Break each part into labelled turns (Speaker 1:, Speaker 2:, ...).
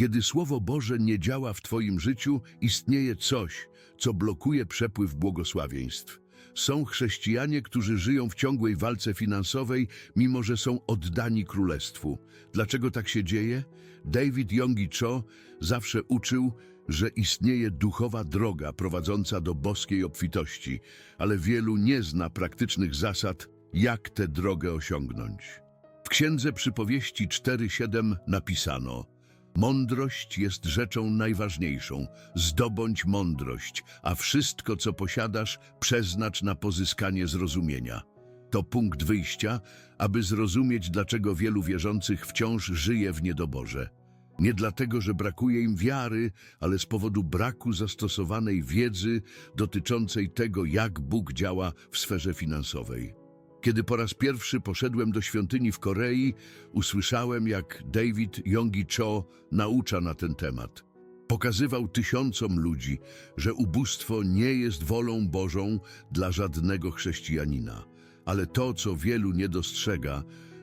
Speaker 1: Kiedy Słowo Boże nie działa w Twoim życiu, istnieje coś, co blokuje przepływ błogosławieństw. Są chrześcijanie, którzy żyją w ciągłej walce finansowej, mimo że są oddani królestwu. Dlaczego tak się dzieje? David Yongi Cho zawsze uczył, że istnieje duchowa droga prowadząca do boskiej obfitości, ale wielu nie zna praktycznych zasad, jak tę drogę osiągnąć. W Księdze Przypowieści 4.7 napisano Mądrość jest rzeczą najważniejszą. Zdobądź mądrość, a wszystko, co posiadasz, przeznacz na pozyskanie zrozumienia. To punkt wyjścia, aby zrozumieć, dlaczego wielu wierzących wciąż żyje w niedoborze. Nie dlatego, że brakuje im wiary, ale z powodu braku zastosowanej wiedzy dotyczącej tego, jak Bóg działa w sferze finansowej. Kiedy po raz pierwszy poszedłem do świątyni w Korei, usłyszałem, jak David Yongi Cho naucza na ten temat. Pokazywał tysiącom ludzi, że ubóstwo nie jest wolą Bożą dla żadnego chrześcijanina. Ale to, co wielu nie dostrzega,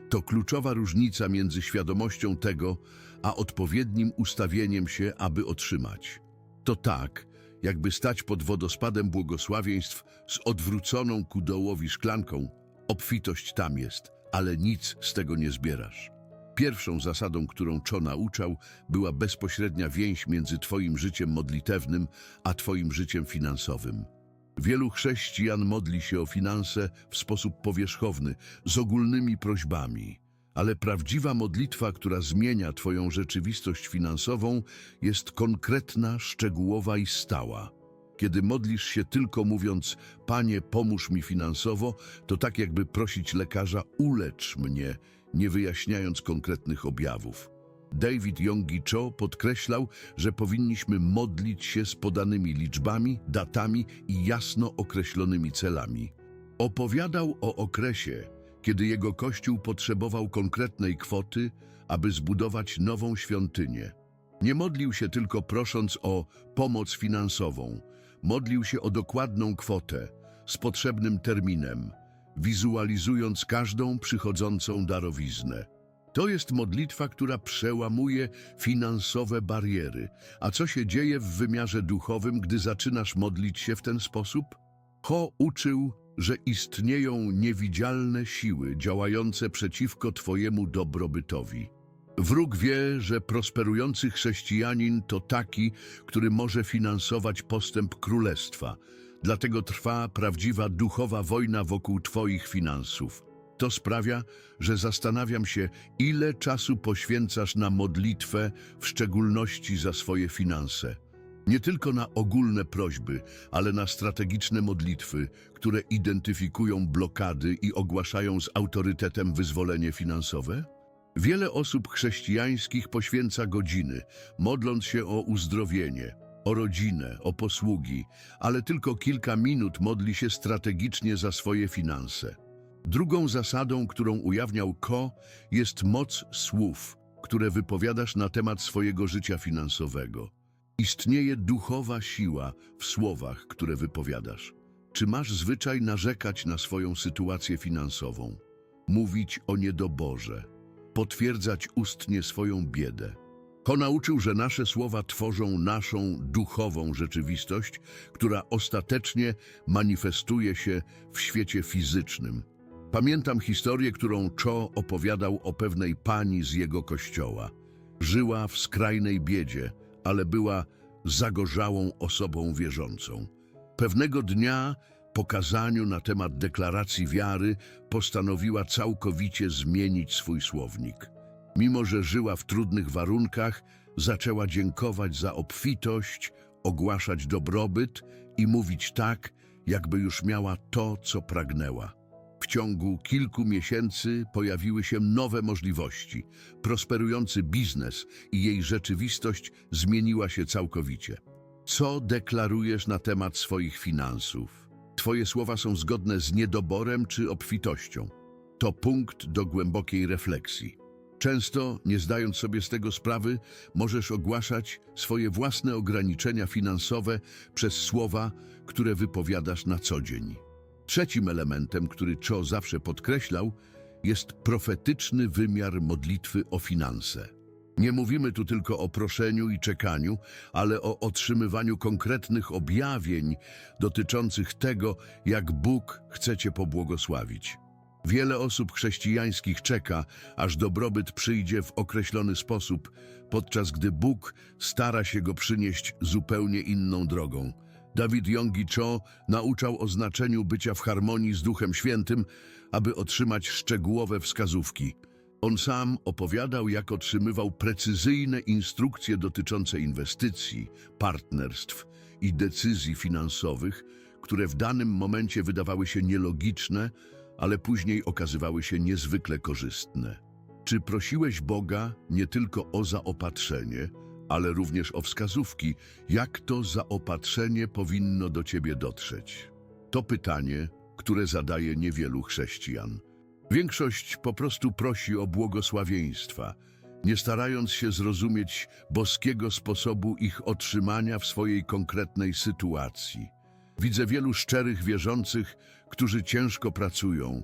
Speaker 1: to kluczowa różnica między świadomością tego, a odpowiednim ustawieniem się, aby otrzymać. To tak, jakby stać pod wodospadem błogosławieństw z odwróconą ku dołowi szklanką. Obfitość tam jest, ale nic z tego nie zbierasz. Pierwszą zasadą, którą Czo nauczał, była bezpośrednia więź między Twoim życiem modlitewnym a Twoim życiem finansowym. Wielu chrześcijan modli się o finanse w sposób powierzchowny, z ogólnymi prośbami. Ale prawdziwa modlitwa, która zmienia Twoją rzeczywistość finansową, jest konkretna, szczegółowa i stała. Kiedy modlisz się tylko mówiąc, Panie, pomóż mi finansowo, to tak jakby prosić lekarza, ulecz mnie, nie wyjaśniając konkretnych objawów. David Yongi Cho podkreślał, że powinniśmy modlić się z podanymi liczbami, datami i jasno określonymi celami. Opowiadał o okresie, kiedy jego kościół potrzebował konkretnej kwoty, aby zbudować nową świątynię. Nie modlił się tylko prosząc o pomoc finansową, modlił się o dokładną kwotę z potrzebnym terminem, wizualizując każdą przychodzącą darowiznę. To jest modlitwa, która przełamuje finansowe bariery. A co się dzieje w wymiarze duchowym, gdy zaczynasz modlić się w ten sposób? Ho uczył, że istnieją niewidzialne siły działające przeciwko Twojemu dobrobytowi. Wróg wie, że prosperujący chrześcijanin to taki, który może finansować postęp królestwa. Dlatego trwa prawdziwa duchowa wojna wokół Twoich finansów. To sprawia, że zastanawiam się, ile czasu poświęcasz na modlitwę, w szczególności za swoje finanse. Nie tylko na ogólne prośby, ale na strategiczne modlitwy, które identyfikują blokady i ogłaszają z autorytetem wyzwolenie finansowe? Wiele osób chrześcijańskich poświęca godziny, modląc się o uzdrowienie, o rodzinę, o posługi, ale tylko kilka minut modli się strategicznie za swoje finanse. Drugą zasadą, którą ujawniał Ko, jest moc słów, które wypowiadasz na temat swojego życia finansowego. Istnieje duchowa siła w słowach, które wypowiadasz. Czy masz zwyczaj narzekać na swoją sytuację finansową? Mówić o niedoborze? Potwierdzać ustnie swoją biedę? Ko nauczył, że nasze słowa tworzą naszą duchową rzeczywistość, która ostatecznie manifestuje się w świecie fizycznym. Pamiętam historię, którą Cho opowiadał o pewnej pani z jego kościoła. Żyła w skrajnej biedzie, ale była zagorzałą osobą wierzącą. Pewnego dnia po kazaniu na temat deklaracji wiary postanowiła całkowicie zmienić swój słownik. Mimo, że żyła w trudnych warunkach, zaczęła dziękować za obfitość, ogłaszać dobrobyt i mówić tak, jakby już miała to, co pragnęła. W ciągu kilku miesięcy pojawiły się nowe możliwości. Prosperujący biznes i jej rzeczywistość zmieniła się całkowicie. Co deklarujesz na temat swoich finansów? Twoje słowa są zgodne z niedoborem czy obfitością. To punkt do głębokiej refleksji. Często, nie zdając sobie z tego sprawy, możesz ogłaszać swoje własne ograniczenia finansowe przez słowa, które wypowiadasz na co dzień. Trzecim elementem, który Cho zawsze podkreślał, jest profetyczny wymiar modlitwy o finanse. Nie mówimy tu tylko o proszeniu i czekaniu, ale o otrzymywaniu konkretnych objawień dotyczących tego, jak Bóg chce Cię pobłogosławić. Wiele osób chrześcijańskich czeka, aż dobrobyt przyjdzie w określony sposób, podczas gdy Bóg stara się go przynieść zupełnie inną drogą. Dawid Yonggi Cho nauczał o znaczeniu bycia w harmonii z Duchem Świętym, aby otrzymać szczegółowe wskazówki. On sam opowiadał, jak otrzymywał precyzyjne instrukcje dotyczące inwestycji, partnerstw i decyzji finansowych, które w danym momencie wydawały się nielogiczne, ale później okazywały się niezwykle korzystne. Czy prosiłeś Boga nie tylko o zaopatrzenie, ale również o wskazówki, jak to zaopatrzenie powinno do ciebie dotrzeć? To pytanie, które zadaje niewielu chrześcijan. Większość po prostu prosi o błogosławieństwa, nie starając się zrozumieć boskiego sposobu ich otrzymania w swojej konkretnej sytuacji. Widzę wielu szczerych wierzących, którzy ciężko pracują,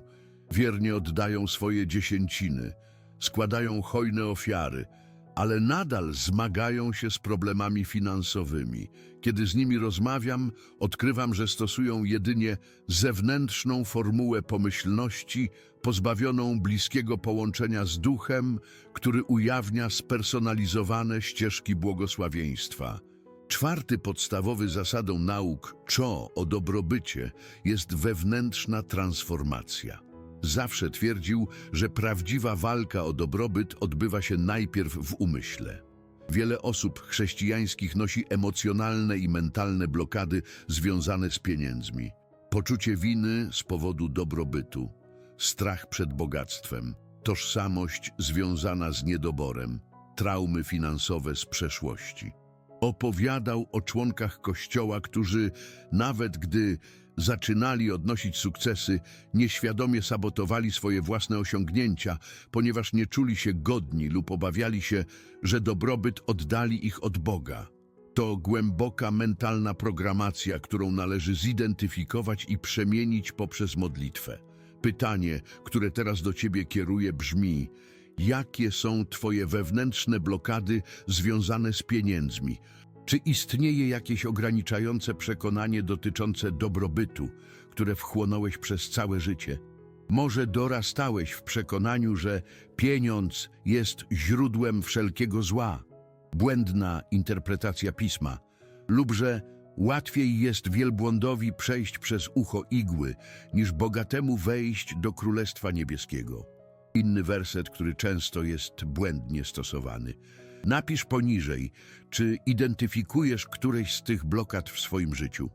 Speaker 1: wiernie oddają swoje dziesięciny, składają hojne ofiary, ale nadal zmagają się z problemami finansowymi. Kiedy z nimi rozmawiam, odkrywam, że stosują jedynie zewnętrzną formułę pomyślności, pozbawioną bliskiego połączenia z duchem, który ujawnia spersonalizowane ścieżki błogosławieństwa. Czwarty podstawowy zasadą nauk Cho o dobrobycie jest wewnętrzna transformacja. Zawsze twierdził, że prawdziwa walka o dobrobyt odbywa się najpierw w umyśle. Wiele osób chrześcijańskich nosi emocjonalne i mentalne blokady związane z pieniędzmi. Poczucie winy z powodu dobrobytu, strach przed bogactwem, tożsamość związana z niedoborem, traumy finansowe z przeszłości. Opowiadał o członkach Kościoła, którzy nawet gdy zaczynali odnosić sukcesy, nieświadomie sabotowali swoje własne osiągnięcia, ponieważ nie czuli się godni lub obawiali się, że dobrobyt oddali ich od Boga. To głęboka mentalna programacja, którą należy zidentyfikować i przemienić poprzez modlitwę. Pytanie, które teraz do Ciebie kieruję, brzmi: jakie są Twoje wewnętrzne blokady związane z pieniędzmi? Czy istnieje jakieś ograniczające przekonanie dotyczące dobrobytu, które wchłonąłeś przez całe życie? Może dorastałeś w przekonaniu, że pieniądz jest źródłem wszelkiego zła, błędna interpretacja pisma, lub że łatwiej jest wielbłądowi przejść przez ucho igły, niż bogatemu wejść do Królestwa Niebieskiego. Inny werset, który często jest błędnie stosowany. Napisz poniżej, czy identyfikujesz któreś z tych blokad w swoim życiu.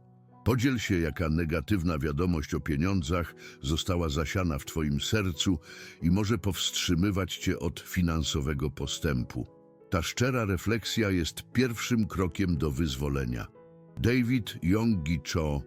Speaker 1: Podziel się, jaka negatywna wiadomość o pieniądzach została zasiana w Twoim sercu i może powstrzymywać Cię od finansowego postępu. Ta szczera refleksja jest pierwszym krokiem do wyzwolenia. David Yonggi Cho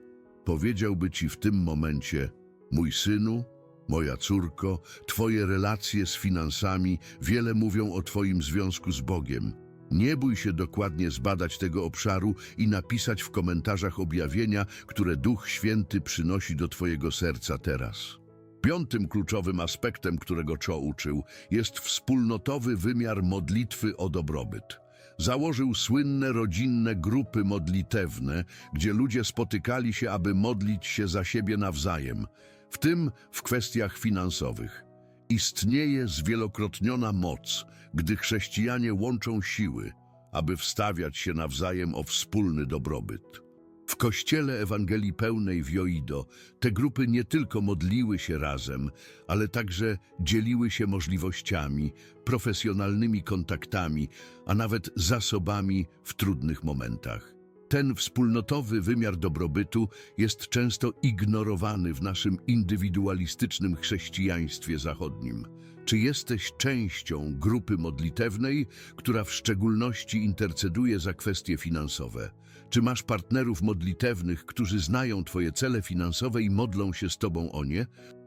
Speaker 1: powiedziałby Ci w tym momencie, mój synu, Moja córko, Twoje relacje z finansami wiele mówią o Twoim związku z Bogiem. Nie bój się dokładnie zbadać tego obszaru i napisać w komentarzach objawienia, które Duch Święty przynosi do Twojego serca teraz. Piątym kluczowym aspektem, którego Cho uczył, jest wspólnotowy wymiar modlitwy o dobrobyt. Założył słynne rodzinne grupy modlitewne, gdzie ludzie spotykali się, aby modlić się za siebie nawzajem, w tym w kwestiach finansowych. Istnieje zwielokrotniona moc, gdy chrześcijanie łączą siły, aby wstawiać się nawzajem o wspólny dobrobyt. W kościele Ewangelii Pełnej w Joido te grupy nie tylko modliły się razem, ale także dzieliły się możliwościami, profesjonalnymi kontaktami, a nawet zasobami w trudnych momentach. Ten wspólnotowy wymiar dobrobytu jest często ignorowany w naszym indywidualistycznym chrześcijaństwie zachodnim. Czy jesteś częścią grupy modlitewnej, która w szczególności interceduje za kwestie finansowe? Czy masz partnerów modlitewnych, którzy znają Twoje cele finansowe i modlą się z Tobą o nie?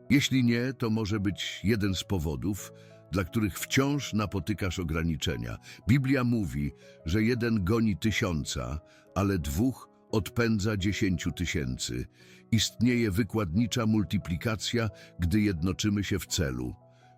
Speaker 1: Jeśli nie, to może być jeden z powodów, dla których wciąż napotykasz ograniczenia. Biblia mówi, że jeden goni tysiąca, ale dwóch odpędza dziesięciu tysięcy. Istnieje wykładnicza multiplikacja, gdy jednoczymy się w celu.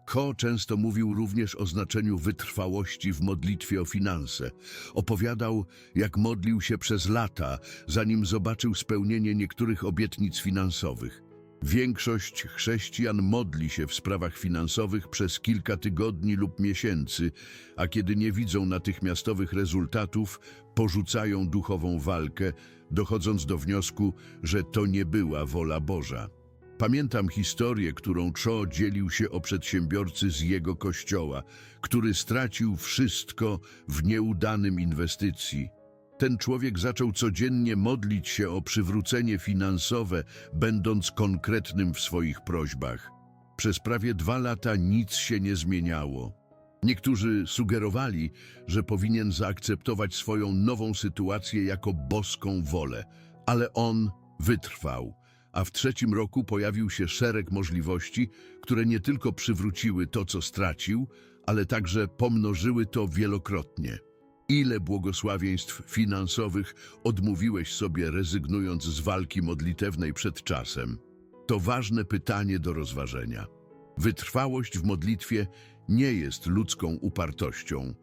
Speaker 1: Ko często mówił również o znaczeniu wytrwałości w modlitwie o finanse. Opowiadał, jak modlił się przez lata, zanim zobaczył spełnienie niektórych obietnic finansowych. Większość chrześcijan modli się w sprawach finansowych przez kilka tygodni lub miesięcy, a kiedy nie widzą natychmiastowych rezultatów, porzucają duchową walkę, dochodząc do wniosku, że to nie była wola Boża. Pamiętam historię, którą Cho dzielił się o przedsiębiorcy z jego kościoła, który stracił wszystko w nieudanym inwestycji. Ten człowiek zaczął codziennie modlić się o przywrócenie finansowe, będąc konkretnym w swoich prośbach. Przez prawie dwa lata nic się nie zmieniało. Niektórzy sugerowali, że powinien zaakceptować swoją nową sytuację jako boską wolę, ale on wytrwał, a w trzecim roku pojawił się szereg możliwości, które nie tylko przywróciły to, co stracił, ale także pomnożyły to wielokrotnie. Ile błogosławieństw finansowych odmówiłeś sobie, rezygnując z walki modlitewnej przed czasem? To ważne pytanie do rozważenia. Wytrwałość w modlitwie nie jest ludzką upartością,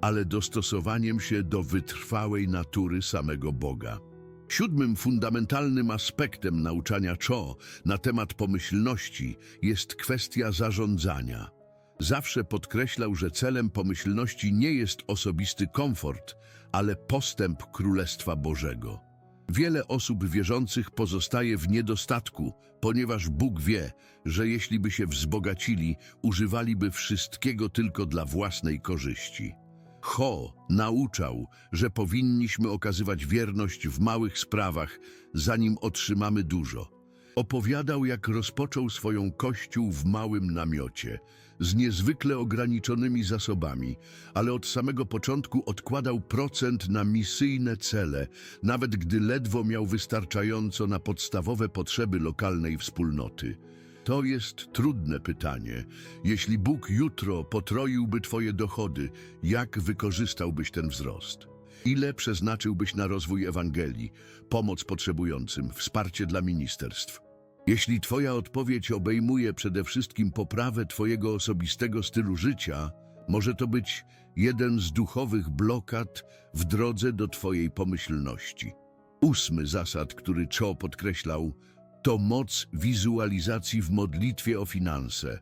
Speaker 1: ale dostosowaniem się do wytrwałej natury samego Boga. Siódmym fundamentalnym aspektem nauczania Cho na temat pomyślności jest kwestia zarządzania. Zawsze podkreślał, że celem pomyślności nie jest osobisty komfort, ale postęp Królestwa Bożego. Wiele osób wierzących pozostaje w niedostatku, ponieważ Bóg wie, że jeśli by się wzbogacili, używaliby wszystkiego tylko dla własnej korzyści. Ho nauczał, że powinniśmy okazywać wierność w małych sprawach, zanim otrzymamy dużo. Opowiadał, jak rozpoczął swoją kościół w małym namiocie, z niezwykle ograniczonymi zasobami, ale od samego początku odkładał procent na misyjne cele, nawet gdy ledwo miał wystarczająco na podstawowe potrzeby lokalnej wspólnoty. To jest trudne pytanie. Jeśli Bóg jutro potroiłby Twoje dochody, jak wykorzystałbyś ten wzrost? Ile przeznaczyłbyś na rozwój Ewangelii, pomoc potrzebującym, wsparcie dla ministerstw? Jeśli Twoja odpowiedź obejmuje przede wszystkim poprawę Twojego osobistego stylu życia, może to być jeden z duchowych blokad w drodze do Twojej pomyślności. Ósmy zasad, który Cho podkreślał, to moc wizualizacji w modlitwie o finanse.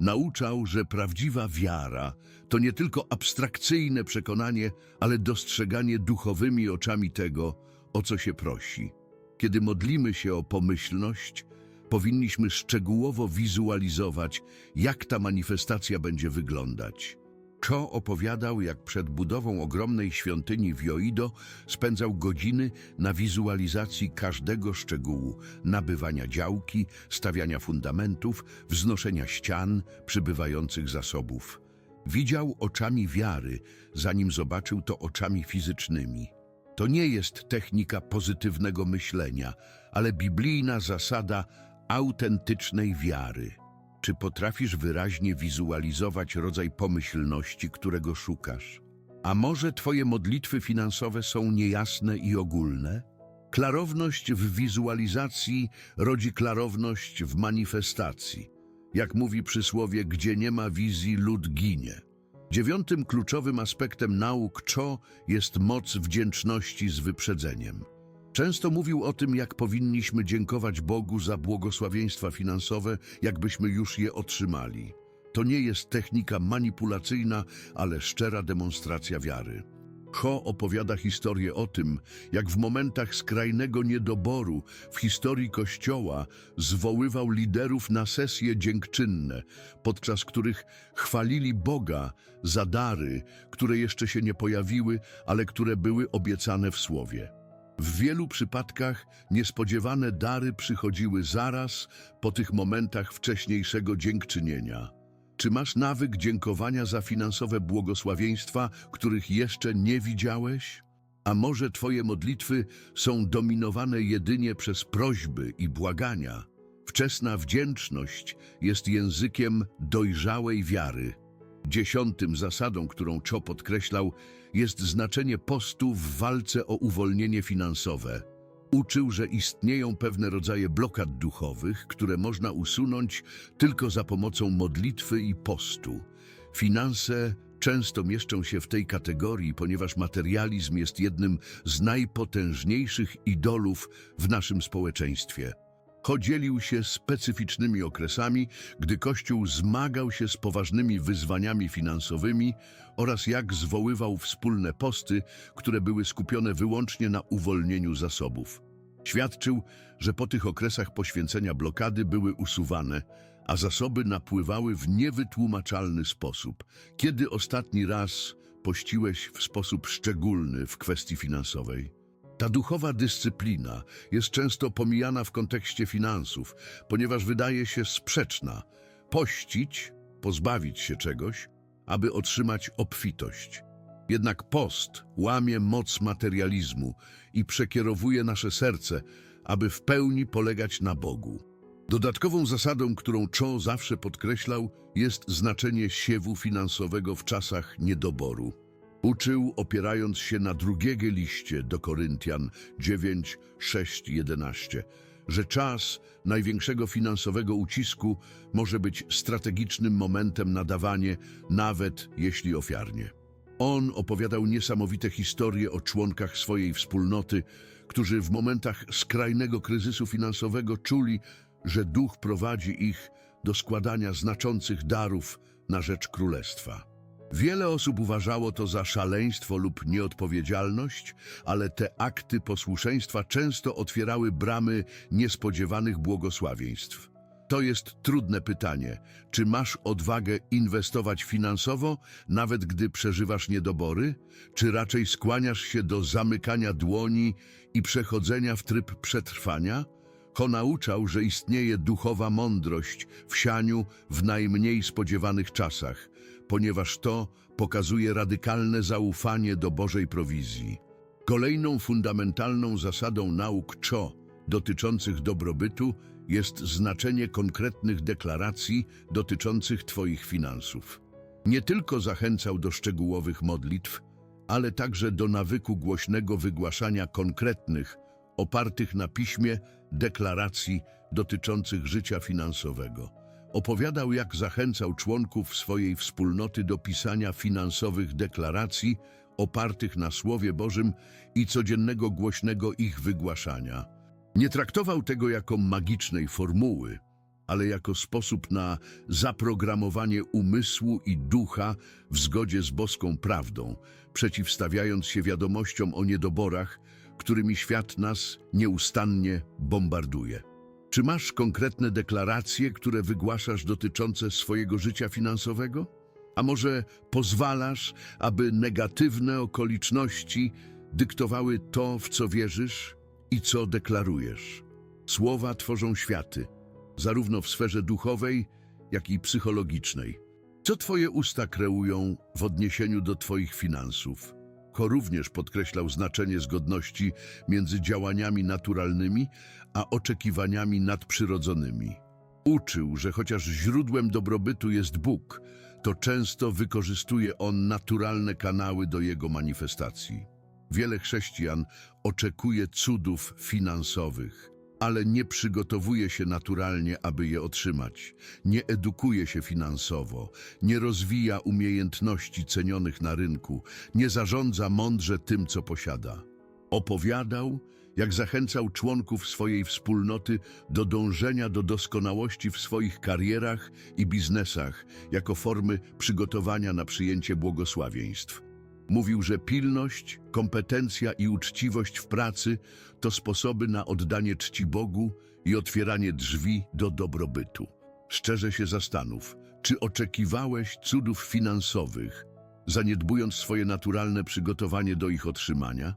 Speaker 1: Nauczał, że prawdziwa wiara to nie tylko abstrakcyjne przekonanie, ale dostrzeganie duchowymi oczami tego, o co się prosi. Kiedy modlimy się o pomyślność, powinniśmy szczegółowo wizualizować, jak ta manifestacja będzie wyglądać. Cho opowiadał, jak przed budową ogromnej świątyni w Joido spędzał godziny na wizualizacji każdego szczegółu, nabywania działki, stawiania fundamentów, wznoszenia ścian, przybywających zasobów. Widział oczami wiary, zanim zobaczył to oczami fizycznymi. To nie jest technika pozytywnego myślenia, ale biblijna zasada autentycznej wiary. Czy potrafisz wyraźnie wizualizować rodzaj pomyślności, którego szukasz? A może Twoje modlitwy finansowe są niejasne i ogólne? Klarowność w wizualizacji rodzi klarowność w manifestacji. Jak mówi przysłowie, gdzie nie ma wizji, lud ginie. Dziewiątym kluczowym aspektem nauk Cho jest moc wdzięczności z wyprzedzeniem. Często mówił o tym, jak powinniśmy dziękować Bogu za błogosławieństwa finansowe, jakbyśmy już je otrzymali. To nie jest technika manipulacyjna, ale szczera demonstracja wiary. Cho opowiada historię o tym, jak w momentach skrajnego niedoboru w historii Kościoła zwoływał liderów na sesje dziękczynne, podczas których chwalili Boga za dary, które jeszcze się nie pojawiły, ale które były obiecane w Słowie. W wielu przypadkach niespodziewane dary przychodziły zaraz po tych momentach wcześniejszego dziękczynienia. Czy masz nawyk dziękowania za finansowe błogosławieństwa, których jeszcze nie widziałeś? A może Twoje modlitwy są dominowane jedynie przez prośby i błagania? Wczesna wdzięczność jest językiem dojrzałej wiary. Dziesiątym zasadą, którą Cho podkreślał, jest znaczenie postu w walce o uwolnienie finansowe. Uczył, że istnieją pewne rodzaje blokad duchowych, które można usunąć tylko za pomocą modlitwy i postu. Finanse często mieszczą się w tej kategorii, ponieważ materializm jest jednym z najpotężniejszych idolów w naszym społeczeństwie. Chodzielił się specyficznymi okresami, gdy Kościół zmagał się z poważnymi wyzwaniami finansowymi oraz jak zwoływał wspólne posty, które były skupione wyłącznie na uwolnieniu zasobów. Świadczył, że po tych okresach poświęcenia blokady były usuwane, a zasoby napływały w niewytłumaczalny sposób. Kiedy ostatni raz pościłeś w sposób szczególny w kwestii finansowej? Ta duchowa dyscyplina jest często pomijana w kontekście finansów, ponieważ wydaje się sprzeczna. Pościć, pozbawić się czegoś, aby otrzymać obfitość. Jednak post łamie moc materializmu i przekierowuje nasze serce, aby w pełni polegać na Bogu. Dodatkową zasadą, którą Cho zawsze podkreślał, jest znaczenie siewu finansowego w czasach niedoboru. Uczył, opierając się na drugiego liście do Koryntian 9, 6, 11, że czas największego finansowego ucisku może być strategicznym momentem na dawanie, nawet jeśli ofiarnie. On opowiadał niesamowite historie o członkach swojej wspólnoty, którzy w momentach skrajnego kryzysu finansowego czuli, że duch prowadzi ich do składania znaczących darów na rzecz królestwa. Wiele osób uważało to za szaleństwo lub nieodpowiedzialność, ale te akty posłuszeństwa często otwierały bramy niespodziewanych błogosławieństw. To jest trudne pytanie. Czy masz odwagę inwestować finansowo, nawet gdy przeżywasz niedobory? Czy raczej skłaniasz się do zamykania dłoni i przechodzenia w tryb przetrwania? Ho nauczał, że istnieje duchowa mądrość w sianiu w najmniej spodziewanych czasach, ponieważ to pokazuje radykalne zaufanie do Bożej prowizji. Kolejną fundamentalną zasadą nauk Cho dotyczących dobrobytu jest znaczenie konkretnych deklaracji dotyczących Twoich finansów. Nie tylko zachęcał do szczegółowych modlitw, ale także do nawyku głośnego wygłaszania konkretnych, opartych na piśmie, deklaracji dotyczących życia finansowego. Opowiadał, jak zachęcał członków swojej wspólnoty do pisania finansowych deklaracji opartych na Słowie Bożym i codziennego głośnego ich wygłaszania. Nie traktował tego jako magicznej formuły, ale jako sposób na zaprogramowanie umysłu i ducha w zgodzie z boską prawdą, przeciwstawiając się wiadomościom o niedoborach, którymi świat nas nieustannie bombarduje. Czy masz konkretne deklaracje, które wygłaszasz dotyczące swojego życia finansowego? A może pozwalasz, aby negatywne okoliczności dyktowały to, w co wierzysz i co deklarujesz? Słowa tworzą światy, zarówno w sferze duchowej, jak i psychologicznej. Co Twoje usta kreują w odniesieniu do Twoich finansów? Ko również podkreślał znaczenie zgodności między działaniami naturalnymi a oczekiwaniami nadprzyrodzonymi. Uczył, że chociaż źródłem dobrobytu jest Bóg, to często wykorzystuje on naturalne kanały do jego manifestacji. Wiele chrześcijan oczekuje cudów finansowych, ale nie przygotowuje się naturalnie, aby je otrzymać. Nie edukuje się finansowo, nie rozwija umiejętności cenionych na rynku, nie zarządza mądrze tym, co posiada. Opowiadał, jak zachęcał członków swojej wspólnoty do dążenia do doskonałości w swoich karierach i biznesach jako formy przygotowania na przyjęcie błogosławieństw. Mówił, że pilność, kompetencja i uczciwość w pracy to sposoby na oddanie czci Bogu i otwieranie drzwi do dobrobytu. Szczerze się zastanów, czy oczekiwałeś cudów finansowych, zaniedbując swoje naturalne przygotowanie do ich otrzymania?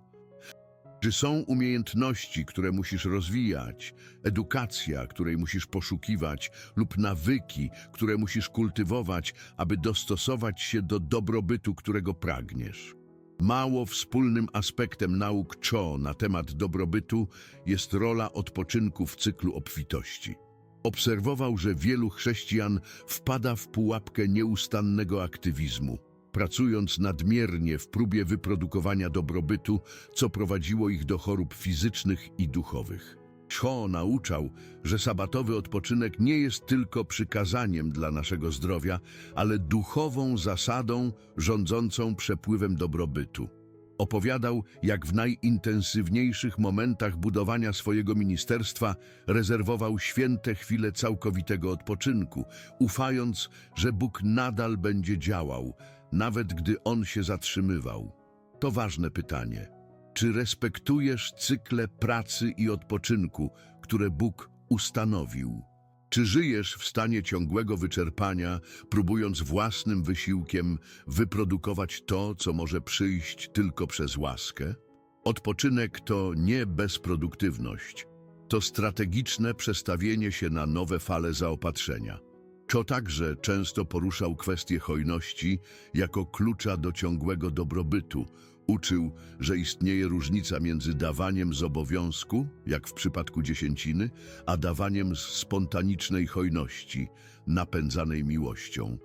Speaker 1: Czy są umiejętności, które musisz rozwijać, edukacja, której musisz poszukiwać, lub nawyki, które musisz kultywować, aby dostosować się do dobrobytu, którego pragniesz? Mało wspólnym aspektem nauk Cho na temat dobrobytu jest rola odpoczynku w cyklu obfitości. Obserwował, że wielu chrześcijan wpada w pułapkę nieustannego aktywizmu. Pracując nadmiernie w próbie wyprodukowania dobrobytu, co prowadziło ich do chorób fizycznych i duchowych. Cho nauczał, że sabatowy odpoczynek nie jest tylko przykazaniem dla naszego zdrowia, ale duchową zasadą rządzącą przepływem dobrobytu. Opowiadał, jak w najintensywniejszych momentach budowania swojego ministerstwa rezerwował święte chwile całkowitego odpoczynku, ufając, że Bóg nadal będzie działał, nawet gdy On się zatrzymywał. To ważne pytanie. Czy respektujesz cykle pracy i odpoczynku, które Bóg ustanowił? Czy żyjesz w stanie ciągłego wyczerpania, próbując własnym wysiłkiem wyprodukować to, co może przyjść tylko przez łaskę? Odpoczynek to nie bezproduktywność, to strategiczne przestawienie się na nowe fale zaopatrzenia. Cho także często poruszał kwestię hojności jako klucza do ciągłego dobrobytu. Uczył, że istnieje różnica między dawaniem z obowiązku, jak w przypadku dziesięciny, a dawaniem z spontanicznej hojności, napędzanej miłością.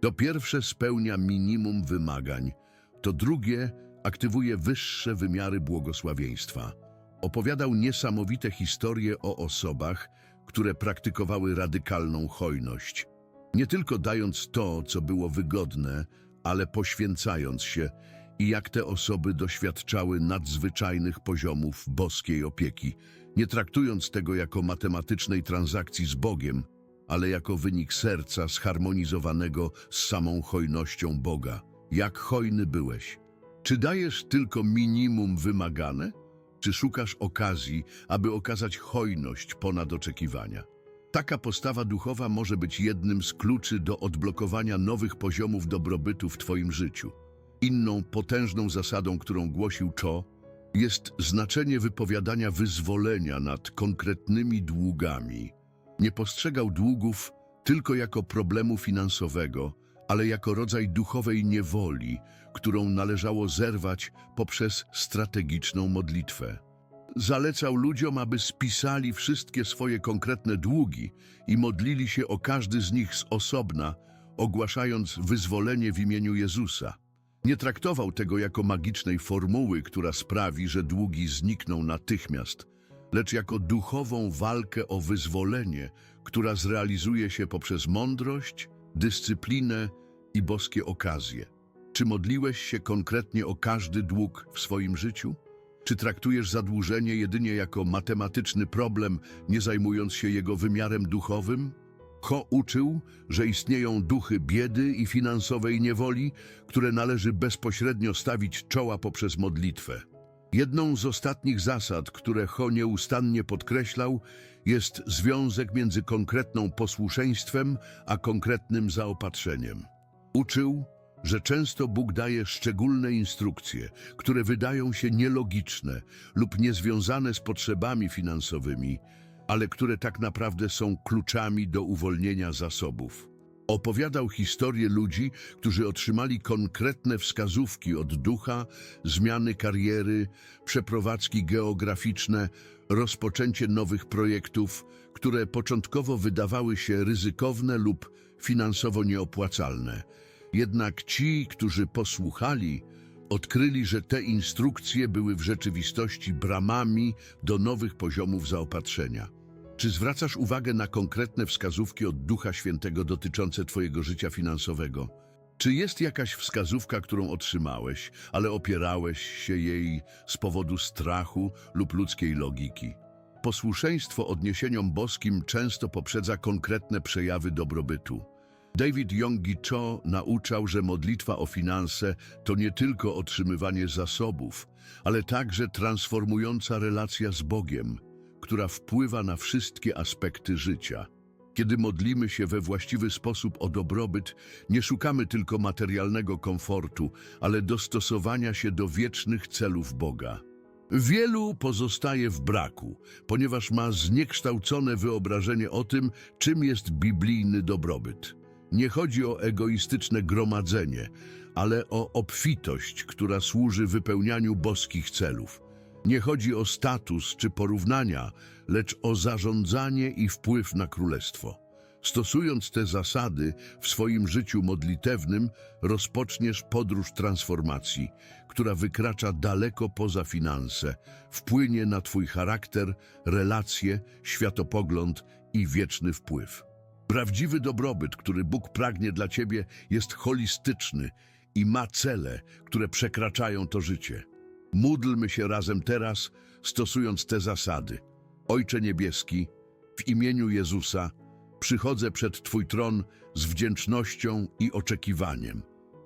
Speaker 1: To pierwsze spełnia minimum wymagań, to drugie aktywuje wyższe wymiary błogosławieństwa. Opowiadał niesamowite historie o osobach, które praktykowały radykalną hojność. Nie tylko dając to, co było wygodne, ale poświęcając się i jak te osoby doświadczały nadzwyczajnych poziomów boskiej opieki, nie traktując tego jako matematycznej transakcji z Bogiem, ale jako wynik serca zharmonizowanego z samą hojnością Boga. Jak hojny byłeś? Czy dajesz tylko minimum wymagane? Czy szukasz okazji, aby okazać hojność ponad oczekiwania? Taka postawa duchowa może być jednym z kluczy do odblokowania nowych poziomów dobrobytu w Twoim życiu. Inną potężną zasadą, którą głosił Cho, jest znaczenie wypowiadania wyzwolenia nad konkretnymi długami. Nie postrzegał długów tylko jako problemu finansowego, ale jako rodzaj duchowej niewoli, którą należało zerwać poprzez strategiczną modlitwę. Zalecał ludziom, aby spisali wszystkie swoje konkretne długi i modlili się o każdy z nich z osobna, ogłaszając wyzwolenie w imieniu Jezusa. Nie traktował tego jako magicznej formuły, która sprawi, że długi znikną natychmiast, lecz jako duchową walkę o wyzwolenie, która zrealizuje się poprzez mądrość, dyscyplinę i boskie okazje. Czy modliłeś się konkretnie o każdy dług w swoim życiu? Czy traktujesz zadłużenie jedynie jako matematyczny problem, nie zajmując się jego wymiarem duchowym? Ho uczył, że istnieją duchy biedy i finansowej niewoli, które należy bezpośrednio stawić czoła poprzez modlitwę. Jedną z ostatnich zasad, które Ho nieustannie podkreślał, jest związek między konkretną posłuszeństwem a konkretnym zaopatrzeniem. Uczył, że często Bóg daje szczególne instrukcje, które wydają się nielogiczne lub niezwiązane z potrzebami finansowymi, ale które tak naprawdę są kluczami do uwolnienia zasobów. Opowiadał historię ludzi, którzy otrzymali konkretne wskazówki od ducha, zmiany kariery, przeprowadzki geograficzne, rozpoczęcie nowych projektów, które początkowo wydawały się ryzykowne lub finansowo nieopłacalne. Jednak ci, którzy posłuchali, odkryli, że te instrukcje były w rzeczywistości bramami do nowych poziomów zaopatrzenia. Czy zwracasz uwagę na konkretne wskazówki od Ducha Świętego dotyczące Twojego życia finansowego? Czy jest jakaś wskazówka, którą otrzymałeś, ale opierałeś się jej z powodu strachu lub ludzkiej logiki? Posłuszeństwo odniesieniom boskim często poprzedza konkretne przejawy dobrobytu. David Yonggi Cho nauczał, że modlitwa o finanse to nie tylko otrzymywanie zasobów, ale także transformująca relacja z Bogiem, która wpływa na wszystkie aspekty życia. Kiedy modlimy się we właściwy sposób o dobrobyt, nie szukamy tylko materialnego komfortu, ale dostosowania się do wiecznych celów Boga. Wielu pozostaje w braku, ponieważ ma zniekształcone wyobrażenie o tym, czym jest biblijny dobrobyt. Nie chodzi o egoistyczne gromadzenie, ale o obfitość, która służy wypełnianiu boskich celów. Nie chodzi o status czy porównania, lecz o zarządzanie i wpływ na królestwo. Stosując te zasady w swoim życiu modlitewnym, rozpoczniesz podróż transformacji, która wykracza daleko poza finanse, wpłynie na Twój charakter, relacje, światopogląd i wieczny wpływ. Prawdziwy dobrobyt, który Bóg pragnie dla Ciebie, jest holistyczny i ma cele, które przekraczają to życie. Módlmy się razem teraz, stosując te zasady. Ojcze Niebieski, w imieniu Jezusa, przychodzę przed Twój tron z wdzięcznością i oczekiwaniem.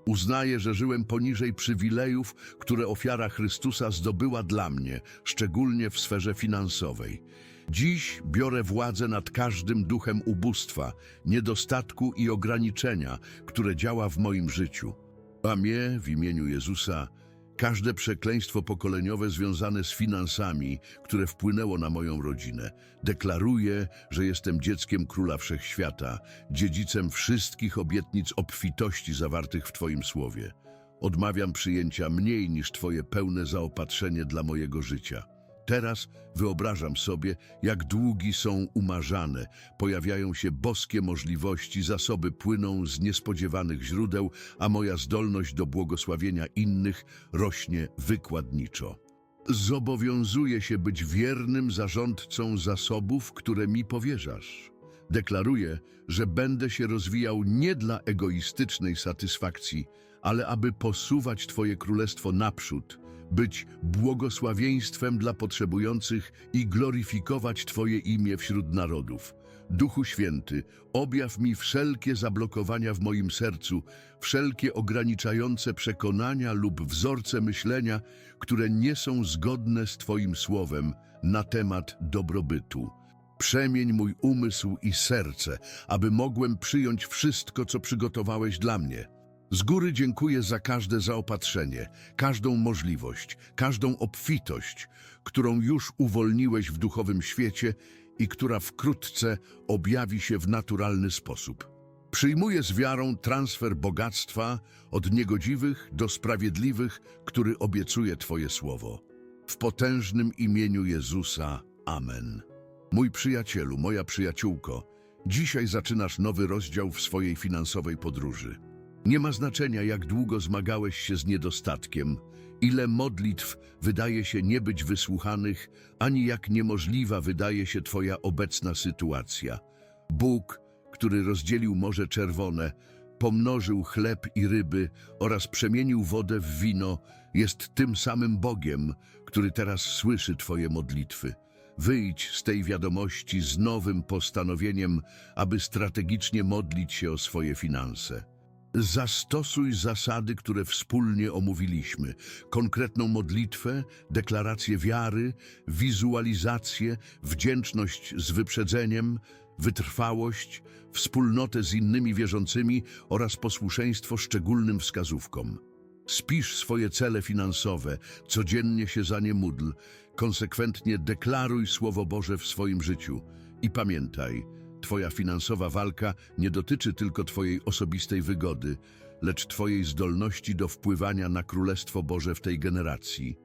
Speaker 1: Uznaję, że żyłem poniżej przywilejów, które ofiara Chrystusa zdobyła dla mnie, szczególnie w sferze finansowej. Dziś biorę władzę nad każdym duchem ubóstwa, niedostatku i ograniczenia, które działa w moim życiu. A mnie, w imieniu Jezusa, każde przekleństwo pokoleniowe związane z finansami, które wpłynęło na moją rodzinę, deklaruję, że jestem dzieckiem Króla Wszechświata, dziedzicem wszystkich obietnic obfitości zawartych w Twoim Słowie. Odmawiam przyjęcia mniej niż Twoje pełne zaopatrzenie dla mojego życia. Teraz wyobrażam sobie, jak długi są umarzane, pojawiają się boskie możliwości, zasoby płyną z niespodziewanych źródeł, a moja zdolność do błogosławienia innych rośnie wykładniczo. Zobowiązuję się być wiernym zarządcą zasobów, które mi powierzasz. Deklaruję, że będę się rozwijał nie dla egoistycznej satysfakcji, ale aby posuwać Twoje królestwo naprzód, być błogosławieństwem dla potrzebujących i gloryfikować Twoje imię wśród narodów. Duchu Święty, objaw mi wszelkie zablokowania w moim sercu, wszelkie ograniczające przekonania lub wzorce myślenia, które nie są zgodne z Twoim słowem na temat dobrobytu. Przemień mój umysł i serce, aby mogłem przyjąć wszystko, co przygotowałeś dla mnie. Z góry dziękuję za każde zaopatrzenie, każdą możliwość, każdą obfitość, którą już uwolniłeś w duchowym świecie i która wkrótce objawi się w naturalny sposób. Przyjmuję z wiarą transfer bogactwa od niegodziwych do sprawiedliwych, który obiecuje Twoje słowo. W potężnym imieniu Jezusa. Amen. Mój przyjacielu, moja przyjaciółko, dzisiaj zaczynasz nowy rozdział w swojej finansowej podróży. Nie ma znaczenia, jak długo zmagałeś się z niedostatkiem, ile modlitw wydaje się nie być wysłuchanych, ani jak niemożliwa wydaje się Twoja obecna sytuacja. Bóg, który rozdzielił Morze Czerwone, pomnożył chleb i ryby oraz przemienił wodę w wino, jest tym samym Bogiem, który teraz słyszy Twoje modlitwy. Wyjdź z tej wiadomości z nowym postanowieniem, aby strategicznie modlić się o swoje finanse. Zastosuj zasady, które wspólnie omówiliśmy. Konkretną modlitwę, deklarację wiary, wizualizację, wdzięczność z wyprzedzeniem, wytrwałość, wspólnotę z innymi wierzącymi oraz posłuszeństwo szczególnym wskazówkom. Spisz swoje cele finansowe, codziennie się za nie módl, konsekwentnie deklaruj Słowo Boże w swoim życiu i pamiętaj, Twoja finansowa walka nie dotyczy tylko Twojej osobistej wygody, lecz Twojej zdolności do wpływania na Królestwo Boże w tej generacji.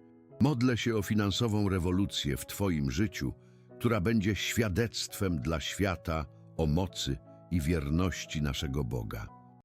Speaker 1: Modlę się o finansową rewolucję w Twoim życiu, która będzie świadectwem dla świata o mocy i wierności naszego Boga.